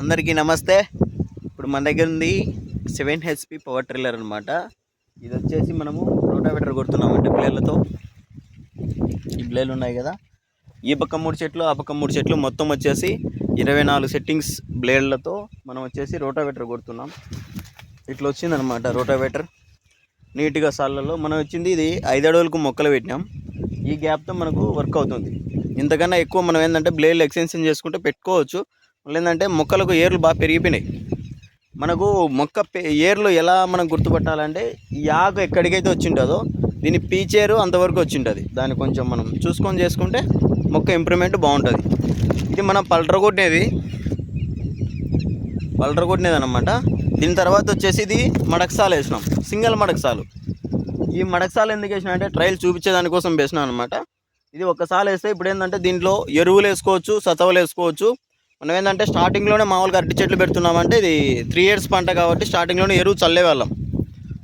అందరికీ నమస్తే. ఇప్పుడు మన దగ్గర ఉంది సెవెన్ హెచ్పి పవర్ ట్రిల్లర్ అనమాట ఇది వచ్చేసి మనము రోటావేటర్ కొడుతున్నామంటే బ్లేడ్లతో. ఈ బ్లేడ్లు ఉన్నాయి కదా. ఈ పక్క మూడు చెట్లు ఆ పక్క మూడు చెట్లు మొత్తం వచ్చేసి ఇరవై నాలుగు సెట్టింగ్స్ బ్లేడ్లతో మనం వచ్చేసి రోటావేటర్ కొడుతున్నాం. ఇట్లా వచ్చిందనమాట రోటావేటర్. నీట్గా సాళ్ళలో మనం వచ్చింది ఇది ఐదు అడవులకు మొక్కలు పెట్టినాం. ఈ గ్యాప్తో మనకు వర్క్ అవుతుంది. ఇంతకన్నా ఎక్కువ మనం ఏంటంటే బ్లేడ్లు ఎక్స్టెన్షన్ చేసుకుంటే పెట్టుకోవచ్చు. మళ్ళీ ఏంటంటే మొక్కలకు ఏర్లు బాగా పెరిగిపోయినాయి. మనకు మొక్క ఏర్లు ఎలా మనం గుర్తుపట్టాలంటే ఈ ఆకు ఎక్కడికైతే వచ్చింటుందో దీని పీచేరు అంతవరకు వచ్చింటుంది. దాన్ని కొంచెం మనం చూసుకొని చేసుకుంటే మొక్క ఇంప్రూవ్మెంట్ బాగుంటుంది. ఇది మనం పల్టర్ కొట్టినది. కొట్టినది అనమాట దీని తర్వాత వచ్చేసి ఇది మడకసాలు వేసినాం. సింగిల్ మడకసాలు. ఈ మడకసాలు ఎందుకు వేసినా అంటే ట్రయల్ చూపించే దానికోసం వేసినాం అనమాట ఇది ఒక్కసారి వేస్తే ఇప్పుడు ఏంటంటే దీంట్లో ఎరువులు వేసుకోవచ్చు సతవలు వేసుకోవచ్చు మనం ఏంటంటే స్టార్టింగ్లోనే మామూలుగా అరటి చెట్లు పెడుతున్నామంటే ఇది త్రీ ఇయర్స్ పంట కాబట్టి స్టార్టింగ్లోనే ఎరువు చల్లేవాళ్ళం.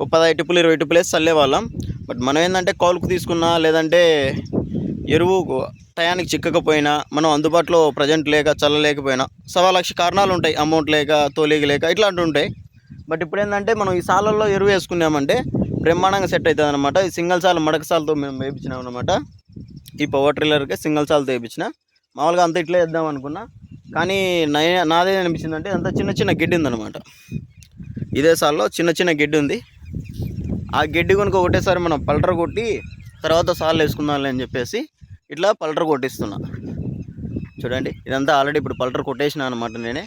ఓ పదహైదు టిప్పులు ఇరవై టిప్పులు వేసి చల్లేవాళ్ళం. బట్ మనం ఏంటంటే కౌలుకు తీసుకున్నా లేదంటే ఎరువు టయానికి చిక్కకపోయినా మనం అందుబాటులో ప్రజెంట్ లేక చల్లలేకపోయినా సవా లక్ష కారణాలు ఉంటాయి. అమౌంట్ లేక తోలిక లేక ఇట్లాంటివి ఉంటాయి. బట్ ఇప్పుడు ఏంటంటే మనం ఈ సాలల్లో ఎరువు వేసుకున్నామంటే బ్రహ్మాండంగా సెట్ అవుతుంది అనమాట ఈ సింగిల్ సాల్ మడక సాల్తో మేము వేయించినాం అనమాట ఈ పవర్ ట్రిల్లర్కి సింగిల్ సాల్తో వేయించిన మామూలుగా అంత ఇట్లే వేద్దాం అనుకున్నా కానీ నా నాదే అనిపించింది అంటే అంత చిన్న చిన్న గిడ్డి ఉందన్నమాట. ఇదే సాల్లో చిన్న చిన్న గిడ్డి ఉంది. ఆ గడ్డి కనుక ఒకటేసారి మనం పల్టర్ కొట్టి తర్వాత సాల్ వేసుకుందాంలే అని చెప్పేసి ఇట్లా పల్టర్ కొట్టిస్తున్నా. చూడండి ఇదంతా ఆల్రెడీ ఇప్పుడు పల్టర్ కొట్టేసిన అనమాట నేనే.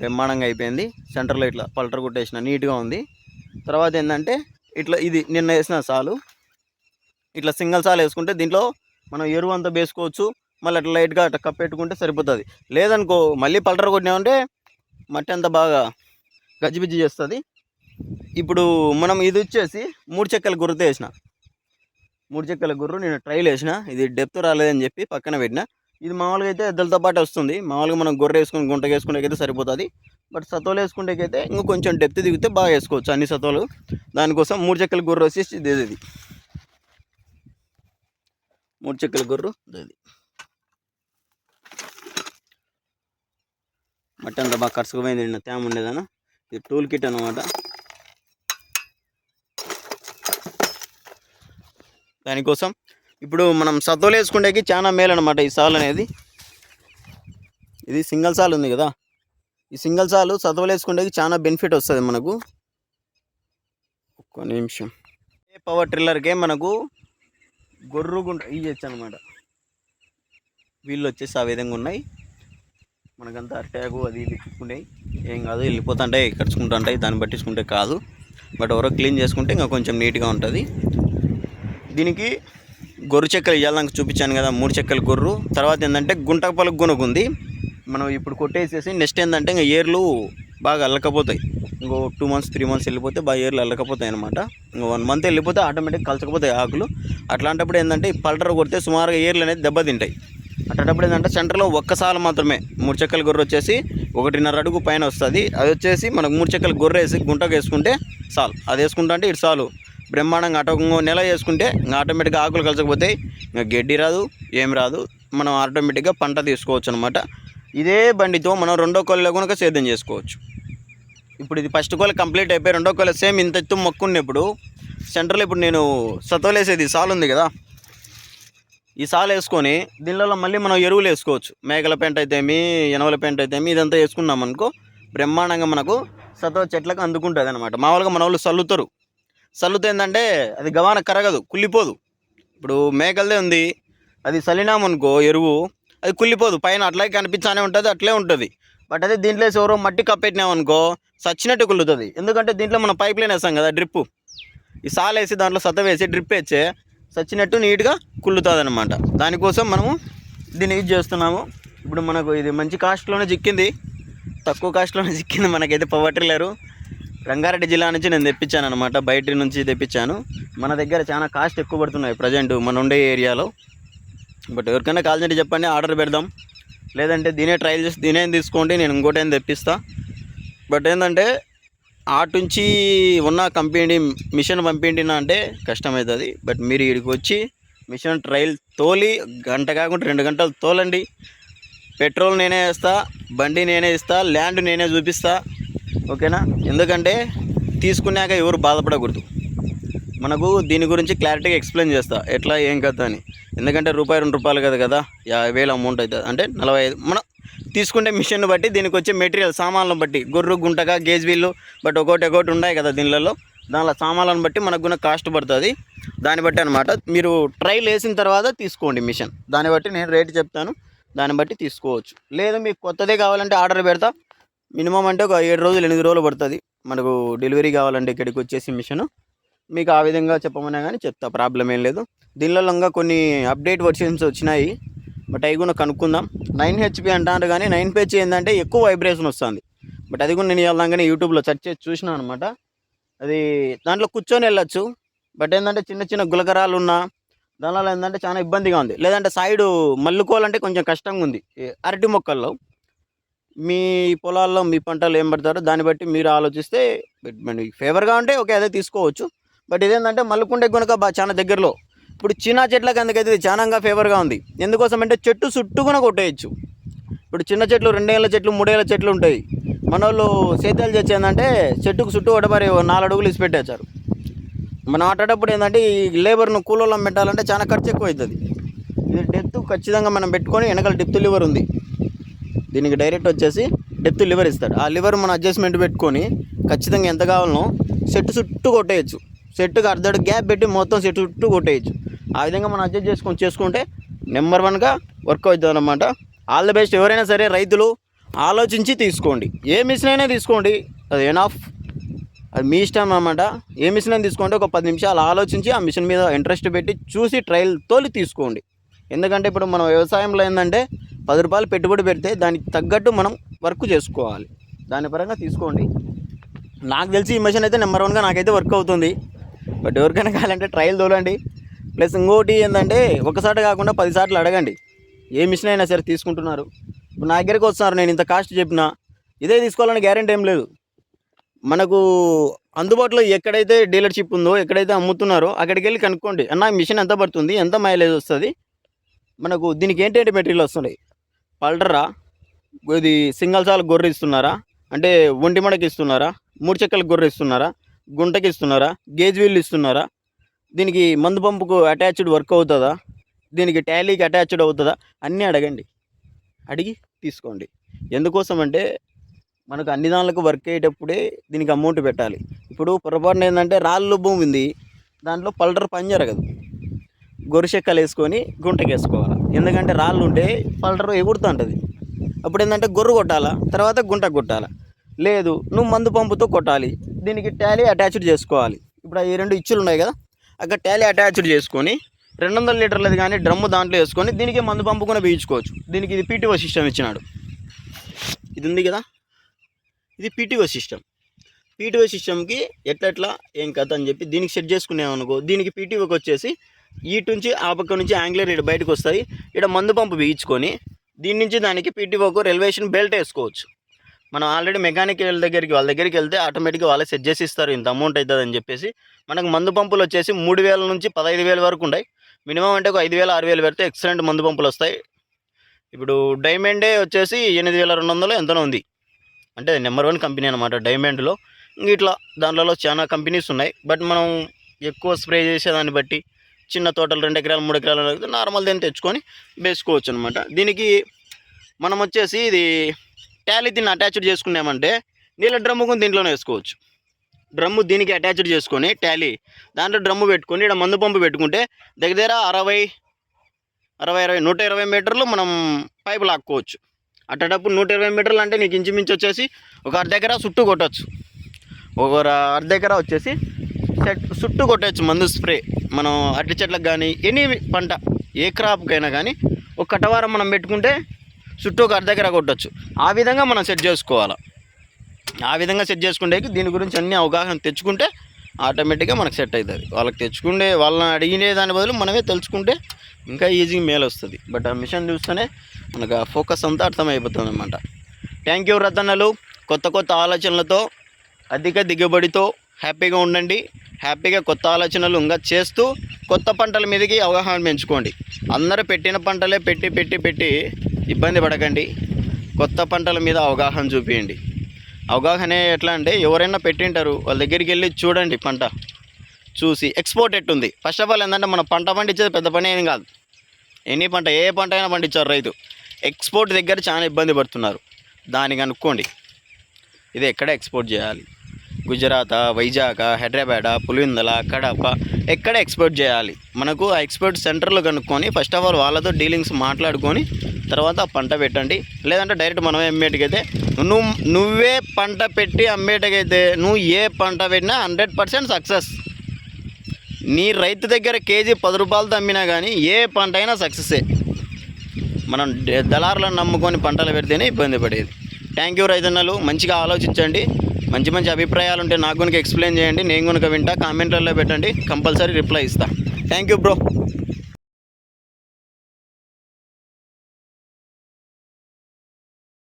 బ్రహ్మాండంగా అయిపోయింది. సెంటర్లో ఇట్లా పల్టర్ కొట్టేసిన నీట్గా ఉంది. తర్వాత ఏంటంటే ఇట్లా ఇది నిన్న వేసిన సాలు. ఇట్లా సింగిల్ సాల్ వేసుకుంటే దీంట్లో మనం ఎరువు అంతా వేసుకోవచ్చు. మళ్ళీ అట్లా లైట్గా అట్లా కప్పెట్టుకుంటే సరిపోతుంది. లేదనుకో మళ్ళీ పల్టర్ కొట్టినామంటే మట్టి అంతా బాగా గజిబిజి చేస్తుంది. ఇప్పుడు మనం ఇది వచ్చేసి మూడు చెక్కల గుర్రతో వేసిన. మూడు చెక్కల గుర్రు నేను ట్రైల్ వేసిన. ఇది డెప్త్ రాలేదని చెప్పి పక్కన పెట్టిన. ఇది మామూలుగా అయితే ఎద్దలతో పాటు వస్తుంది. మామూలుగా మనం గొర్రె వేసుకుని గుంట వేసుకునేకైతే సరిపోతుంది. బట్ సతోలు వేసుకునేకైతే ఇంకా కొంచెం డెప్త్ దిగితే బాగా వేసుకోవచ్చు అన్ని సతోలు. దానికోసం మూడు చెక్కల గుర్రు వచ్చేసి ఇది ఇది మూడు చెక్కల గుర్రు ఇది మట్టి అంతా బాగా కరుసుకుపోయింది నిన్న తేమ ఉండేదన్న ఇది టూల్ కిట్ అనమాట దానికోసం ఇప్పుడు మనం సత్తులు వేసుకుంటేకి చాలా మేలు అనమాట ఈ సాల్ అనేది. ఇది సింగిల్ సాల్ ఉంది కదా. ఈ సింగిల్ సాలు సత్తులు వేసుకుంటేకి చాలా బెనిఫిట్ వస్తుంది మనకు. ఒక్క నిమిషం. ఏ పవర్ ట్రిల్లర్కే మనకు గొర్రు గుంట ఇవ్వచ్చు అనమాట వీళ్ళు వచ్చేసి ఆ విధంగా ఉన్నాయి. మనకంతా అట్టాగు అది ఇది తిప్పుకున్నాయి ఏం కాదు వెళ్ళిపోతుంటాయి ఖర్చుకుంటుంటాయి దాన్ని పట్టించుకుంటే కాదు. బట్ ఎవరో క్లీన్ చేసుకుంటే ఇంకా కొంచెం నీట్గా ఉంటుంది. దీనికి గొర్రు చెక్కలు ఇవ్వాలని చూపించాను కదా మూడు చెక్కల గొర్రు. తర్వాత ఏంటంటే గుంట పలుకు గుణకు ఉంది. మనం ఇప్పుడు కొట్టేసేసి నెక్స్ట్ ఏంటంటే ఇంకా ఏర్లు బాగా అల్లకపోతాయి. ఇంకో టూ మంత్స్ త్రీ మంత్స్ వెళ్ళిపోతే బాగా ఏర్లు అల్లకపోతాయి అనమాట ఇంకో వన్ మంత్ వెళ్ళిపోతే ఆటోమేటిక్ కలచకపోతాయి ఆకులు. అట్లాంటప్పుడు ఏంటంటే ఈ పల్టర్ కొడితే సుమారుగా ఏర్లు అనేది దెబ్బతింటాయి. అట్టేటప్పుడు ఏంటంటే సెంటర్లో ఒక్కసారి మాత్రమే మూడు చెక్కల గొర్రె వచ్చేసి ఒకటిన్నర అడుగు పైన వస్తుంది. అది వచ్చేసి మనకు మూడు చెక్కల గొర్రె వేసి గుంటకు వేసుకుంటే చాలు అది వేసుకుంటా అంటే ఇటు చాలు బ్రహ్మాండంగా అటో నెల వేసుకుంటే ఇంకా ఆటోమేటిక్గా ఆకులు కలచకపోతాయి ఇంకా గడ్డి రాదు ఏం రాదు. మనం ఆటోమేటిక్గా పంట తీసుకోవచ్చు అనమాట ఇదే బండితో మనం రెండో కోళ్ళలో కనుక సేద్యం చేసుకోవచ్చు. ఇప్పుడు ఇది ఫస్ట్ కోళ్ళ కంప్లీట్ అయిపోయి రెండో కోళ్ళ సేమ్ ఇంత ఎత్తు మొక్కున్నప్పుడు సెంటర్లో ఇప్పుడు నేను సతోలేసేది సాల్ ఉంది కదా. ఈ సాలు వేసుకొని దీనిలో మళ్ళీ మనం ఎరువులు వేసుకోవచ్చు. మేకల పెంట అయితేమి ఎనవల పెంట అయితేమి ఇదంతా వేసుకున్నాం అనుకో బ్రహ్మాండంగా మనకు సత్వ చెట్లకు అందుకుంటుంది అనమాట మామూలుగా మన వాళ్ళు చల్లుతారు చల్లుతే ఏంటంటే అది గవాన కరగదు కుళ్ళిపోదు. ఇప్పుడు మేకలదే ఉంది అది చల్లినామనుకో ఎరువు అది కుళ్ళిపోదు. పైన అట్లే కనిపించానే ఉంటుంది అట్లే ఉంటుంది. బట్ అదే దీంట్లో వేసి ఎవరో మట్టి కప్పెట్టినామనుకో చచ్చినట్టు కుళ్ళుతుంది. ఎందుకంటే దీంట్లో మనం పైప్ లైన్ వేస్తాం కదా డ్రిప్పు. ఈ సాలేసి వేసి దాంట్లో సత వేసి డ్రిప్ వేస్తే చచ్చినట్టు నీట్గా కుళ్ళుతుంది అనమాట దానికోసం మనము దీన్ని యూజ్ చేస్తున్నాము. ఇప్పుడు మనకు ఇది మంచి కాస్ట్లోనే చిక్కింది. తక్కువ కాస్ట్లోనే చిక్కింది మనకైతే పవర్ ట్రిల్లరు రంగారెడ్డి జిల్లా నుంచి నేను తెప్పించాను అనమాట బయట నుంచి తెప్పించాను. మన దగ్గర చాలా కాస్ట్ ఎక్కువ పడుతున్నాయి ప్రజెంట్ మన ఉండే ఏరియాలో. బట్ ఎవరికైనా కాల్ కావాల్సింటే చెప్పండి ఆర్డర్ పెడదాం. లేదంటే దీనే ట్రయల్ చేసి దీనే తీసుకోండి నేను ఇంకోటేం తెప్పిస్తా. బట్ ఏంటంటే ఆటుంచి ఉన్న కంపెనీ మిషన్ పంపిండినా అంటే కష్టమవుతుంది బట్ మీరు ఇక్కడికి వచ్చి మిషన్ ట్రయల్ తోలి గంట కాకుండా రెండు గంటలు తోలండి. పెట్రోల్ నేనే వేస్తా బండి నేనే ఇస్తా ల్యాండ్ నేనే చూపిస్తా. ఓకేనా? ఎందుకంటే తీసుకున్నాక ఎవరు బాధపడకూడదు. మనకు దీని గురించి క్లారిటీగా ఎక్స్ప్లెయిన్ చేస్తా. ఎట్లా ఏం కదా అని. ఎందుకంటే రూపాయి రెండు రూపాయలు కదా కదా? యాభై వేలు అమౌంట్ అవుతుంది అంటే నలభై ఐదు మనం తీసుకుంటే మిషన్ బట్టి దీనికి వచ్చే మెటీరియల్ సామాన్లను బట్టి. గొర్రు గుంటగా గేజ్ వీళ్ళు బట్ ఒకటి ఒకటి ఉన్నాయి కదా దీనిలలో. దానిలో సామాన్లను బట్టి మనకు కూడా కాస్ట్ పడుతుంది. దాన్ని బట్టి అనమాట మీరు ట్రైల్ వేసిన తర్వాత తీసుకోండి మిషన్. దాన్ని బట్టి నేను రేట్ చెప్తాను. దాన్ని బట్టి తీసుకోవచ్చు. లేదు మీకు కొత్తదే కావాలంటే ఆర్డర్ పెడతా. మినిమం అంటే ఒక ఏడు రోజులు ఎనిమిది రోజులు పడుతుంది. మనకు డెలివరీ కావాలంటే ఇక్కడికి వచ్చేసి మిషన్. మీకు ఆ విధంగా చెప్పమన్నా కానీ చెప్తా ప్రాబ్లం ఏం లేదు. దీనిలో ఇంకా కొన్ని అప్డేట్ వర్షన్స్ వచ్చినాయి. బట్ అవి కూడా కనుక్కుందాం. నైన్ హెచ్పి అంటారు కానీ నైన్ హెచ్పి ఏంటంటే ఎక్కువ వైబ్రేషన్ వస్తుంది. బట్ అది కూడా నేను వెళ్దాం యూట్యూబ్లో సెర్చ్ చేసి చూసినా అనమాట అది దాంట్లో కూర్చొని వెళ్ళొచ్చు. బట్ ఏంటంటే చిన్న చిన్న గులకరాలు ఉన్నా దానివల్ల ఏంటంటే చాలా ఇబ్బందిగా ఉంది. లేదంటే సైడు మల్లుకోవాలంటే కొంచెం కష్టంగా ఉంది. అరటి మొక్కల్లో మీ పొలాల్లో మీ పంటలు ఏం పడతారో దాన్ని బట్టి మీరు ఆలోచిస్తే ఫేవర్గా ఉంటే ఓకే అదే తీసుకోవచ్చు. బట్ ఇదేంటంటే మల్లుకుంటే కనుక బా చాలా దగ్గరలో ఇప్పుడు చిన్న చెట్లకి అందుకైతే ఇది చాలా ఫేవర్గా ఉంది. ఎందుకోసం అంటే చెట్టు చుట్టూ కూడా కొట్టేయచ్చు. ఇప్పుడు చిన్న చెట్లు రెండేళ్ళ చెట్లు మూడేళ్ళ చెట్లు ఉంటాయి. మన వాళ్ళు సేద్యాలు చేసేందంటే చెట్టుకు చుట్టూ ఒకటమరి నాలుగు అడుగులు ఇసి పెట్టేశారు. మనం ఆటేటప్పుడు ఏంటంటే ఈ లేబర్ను కూలోళ్ళం పెట్టాలంటే చాలా ఖర్చు ఎక్కువ అవుతుంది ఇది డెప్త్ ఖచ్చితంగా మనం పెట్టుకొని వెనకాల డెప్త్ లివర్ ఉంది. దీనికి డైరెక్ట్ వచ్చేసి డెప్త్ లివర్ ఇస్తాడు. ఆ లివర్ మనం అడ్జస్ట్మెంట్ పెట్టుకొని ఖచ్చితంగా ఎంత కావాలనో చెట్టు చుట్టూ కొట్టేయచ్చు. సెట్కి అర్ధడు గ్యాప్ పెట్టి మొత్తం సెట్ చుట్టూ కొట్టేయచ్చు. ఆ విధంగా మనం అడ్జస్ట్ చేసుకొని చేసుకుంటే నెంబర్ వన్గా వర్క్ అవుతుంది అనమాట ఆల్ ది బెస్ట్ ఎవరైనా సరే రైతులు ఆలోచించి తీసుకోండి. ఏ మిషన్ అయినా తీసుకోండి. అది ఎన్ ఆఫ్ అది మీ ఇష్టం అనమాట ఏ మిషన్ అయినా తీసుకోండి. ఒక పది నిమిషాలు ఆలోచించి ఆ మిషన్ మీద ఇంట్రెస్ట్ పెట్టి చూసి ట్రయల్ తోలి తీసుకోండి. ఎందుకంటే ఇప్పుడు మనం వ్యవసాయంలో ఏంటంటే పది రూపాయలు పెట్టుబడి పెడితే దానికి తగ్గట్టు మనం వర్క్ చేసుకోవాలి. దాని పరంగా తీసుకోండి. నాకు తెలిసి ఈ మిషన్ అయితే నెంబర్ వన్గా నాకైతే వర్క్ అవుతుంది. బట్ ఎవరికైనా కావాలంటే ట్రయల్ తోలండి. ప్లస్ ఇంకోటి ఏంటంటే ఒకసారి కాకుండా పదిసార్లు అడగండి. ఏ మిషన్ అయినా సరే తీసుకుంటున్నారు. ఇప్పుడు నా దగ్గరికి వస్తున్నారు నేను ఇంత కాస్ట్ చెప్పినా. ఇదే తీసుకోవాలని గ్యారెంటీ ఏం లేదు. మనకు అందుబాటులో ఎక్కడైతే డీలర్షిప్ ఉందో ఎక్కడైతే అమ్ముతున్నారో అక్కడికి వెళ్ళి కనుక్కోండి. అన్న మిషన్ ఎంత పడుతుంది ఎంత మైలేజ్ వస్తుంది? మనకు దీనికి ఏంటేంటి మెటీరియల్ వస్తున్నాయి? పల్డరా? ఇది సింగల్ సాల్ గొర్రె ఇస్తున్నారా? అంటే ఒంటి మడకి ఇస్తున్నారా? మూడు చెక్కలకు గొర్రె ఇస్తున్నారా? గుంటకి ఇస్తున్నారా గేజ్ వీల్ ఇస్తున్నారా? దీనికి మందు పంపుకు అటాచ్డ్ వర్క్ అవుతుందా? దీనికి టాలీకి అటాచ్డ్ అవుతుందా? అన్నీ అడగండి. అడిగి తీసుకోండి. ఎందుకోసం అంటే మనకు అన్ని దానిలకు వర్క్ అయ్యేటప్పుడే దీనికి అమౌంట్ పెట్టాలి. ఇప్పుడు పొరపాటున ఏంటంటే రాళ్ళు భూమి ఉంది. దాంట్లో పల్టర్ పని జరగదు. గొరిచెక్కలు వేసుకొని గుంటకి వేసుకోవాలి ఎందుకంటే రాళ్ళు ఉంటే పల్టర్ ఎగురుతుంటుంది. అప్పుడు ఏంటంటే గొర్రు కొట్టాలా? తర్వాత గుంట కొట్టాలా? లేదు నువ్వు మందు పంపుతో కొట్టాలి. దీనికి టాలీ అటాచ్డ్ చేసుకోవాలి. ఇప్పుడు ఈ రెండు ఇచ్చులు ఉన్నాయి కదా అక్కడ ట్యాలీ అటాచ్డ్ చేసుకొని రెండు వందల లీటర్లది కానీ డ్రమ్ము దాంట్లో వేసుకొని దీనికి మందు పంపు కూడా వేయించుకోవచ్చు. దీనికి ఇది పీటీఓ సిస్టమ్ ఇచ్చినాడు. ఇది ఉంది కదా? ఇది పీటీఓ సిస్టమ్ పీటీఓ సిస్టమ్కి ఎట్లెట్లా ఏం కథ అని చెప్పి దీనికి సెట్ చేసుకునేమనుకో దీనికి పీటీఓకి వచ్చేసి ఈటు నుంచి ఆ పక్క నుంచి యాంగ్లర్ ఇటు బయటకు వస్తుంది ఇక్కడ మందు పంపు వేయించుకొని దీని నుంచి దానికి పీటీఓకు రైల్వేషన్ బెల్ట్ వేసుకోవచ్చు. మనం ఆల్రెడీ మెకానిక్ వాళ్ళ దగ్గరికి వాళ్ళ దగ్గరికి వెళ్తే ఆటోమేటిక్గా వాళ్ళే సెట్ చేసి ఇస్తారు ఇంత అమౌంట్ అవుతుంది అని చెప్పేసి. మనకు మందు పంపులు వచ్చేసి మూడు వేల నుంచి పదహైదు వేల వరకు ఉంటాయి మినిమం అంటే ఒక ఐదు వేల ఆరు వేలు పెడితే ఎక్సలెంట్ మందు పంపులు వస్తాయి. ఇప్పుడు డైమండే వచ్చేసి ఎనిమిది వేల రెండు వందలు ఎంతనో ఉంది. అంటే నెంబర్ వన్ కంపెనీ అనమాట డైమండ్లో ఇట్లా దాంట్లో చాలా కంపెనీస్ ఉన్నాయి. బట్ మనం ఎక్కువ స్ప్రే చేసేదాన్ని బట్టి చిన్న తోటలు రెండు ఎకరాలు మూడు ఎకరాలు నార్మల్ దీన్ని తెచ్చుకొని వేసుకోవచ్చు అనమాట దీనికి మనం వచ్చేసి ఇది ట్యాలీ దీన్ని అటాచ్డ్ చేసుకున్నామంటే నీళ్ళ డ్రమ్ము కూడా దీంట్లోనే వేసుకోవచ్చు. డ్రమ్ము దీనికి అటాచ్డ్ చేసుకొని ట్యాలీ దాంట్లో డ్రమ్ము పెట్టుకొని ఇక్కడ మందు పంపు పెట్టుకుంటే దగ్గర దగ్గర అరవై అరవై అరవై నూట ఇరవై మీటర్లు మనం పైపు లాక్కోవచ్చు. అట్టేటప్పుడు నూట ఇరవై మీటర్లు అంటే నీకు ఇంచుమించు వచ్చేసి ఒక అర్ధ ఎకరా చుట్టూ కొట్టచ్చు. ఒక అర్ధ ఎకరా వచ్చేసి చుట్టూ కొట్టచ్చు మందు స్ప్రే. మనం అరటి చెట్లకు కానీ ఎనీ పంట ఏ క్రాప్కైనా కానీ ఒక కటవారం మనం పెట్టుకుంటే చుట్టూ ఒక అర్ధ దగ్గర కొట్టచ్చు. ఆ విధంగా మనం సెట్ చేసుకోవాలి. ఆ విధంగా సెట్ చేసుకుంటే దీని గురించి అన్ని అవగాహన తెచ్చుకుంటే ఆటోమేటిక్గా మనకు సెట్ అవుతుంది వాళ్ళకి తెచ్చుకుంటే వాళ్ళని అడిగినే దాని బదులు మనమే తెలుసుకుంటే ఇంకా ఈజీగా మేలు వస్తుంది. బట్ ఆ మిషన్ చూస్తేనే మనకు ఆ ఫోకస్ అంతా అర్థమైపోతుంది అనమాట థ్యాంక్ యూ రతన్నలు కొత్త కొత్త ఆలోచనలతో అధిక దిగుబడితో హ్యాపీగా ఉండండి. హ్యాపీగా కొత్త ఆలోచనలు ఇంకా చేస్తూ కొత్త పంటల మీదకి అవగాహన పెంచుకోండి. అందరూ పెట్టిన పంటలే పెట్టి పెట్టి పెట్టి ఇబ్బంది పడకండి. కొత్త పంటల మీద అవగాహన చూపించండి అవగాహన ఎట్లా అంటే ఎవరైనా పెట్టింటారు వాళ్ళ దగ్గరికి వెళ్ళి చూడండి పంట. చూసి ఎక్స్పోర్ట్ ఎట్టుంది. ఫస్ట్ ఆఫ్ ఆల్ ఏంటంటే మన పంట పండించేది పెద్ద పని ఏం కాదు. ఎనీ పంట ఏ పంట అయినా పండించారు రైతు. ఎక్స్పోర్ట్ దగ్గర చాలా ఇబ్బంది పడుతున్నారు. దానికి అనుకోండి. ఇది ఎక్కడ ఎక్స్పోర్ట్ చేయాలి? గుజరాత్ వైజాగ్ హైదరాబాద్ పులివెందుల కడప ఎక్కడ ఎక్స్పోర్ట్ చేయాలి? మనకు ఆ ఎక్స్పోర్ట్ సెంటర్లో కనుక్కొని ఫస్ట్ ఆఫ్ ఆల్ వాళ్ళతో డీలింగ్స్ మాట్లాడుకొని తర్వాత ఆ పంట పెట్టండి. లేదంటే డైరెక్ట్ మనమే అమ్మేటికైతే నువ్వు నువ్వే పంట పెట్టి అమ్మేటికైతే నువ్వు ఏ పంట పెట్టినా హండ్రెడ్ పర్సెంట్ సక్సెస్ నీ రైతు దగ్గర కేజీ పది రూపాయలతో అమ్మినా కానీ ఏ పంట అయినా సక్సెసే మనం దళారులను నమ్ముకొని పంటలు పెడితేనే ఇబ్బంది పడేది. థ్యాంక్ యూ రైతన్నలు మంచిగా ఆలోచించండి. మంచి మంచి అభిప్రాయాలు ఉంటే నాకు కనుక ఎక్స్ప్లెయిన్ చేయండి నేను కనుక వింటా కామెంట్లలో పెట్టండి కంపల్సరీ రిప్లై ఇస్తా. Thank you bro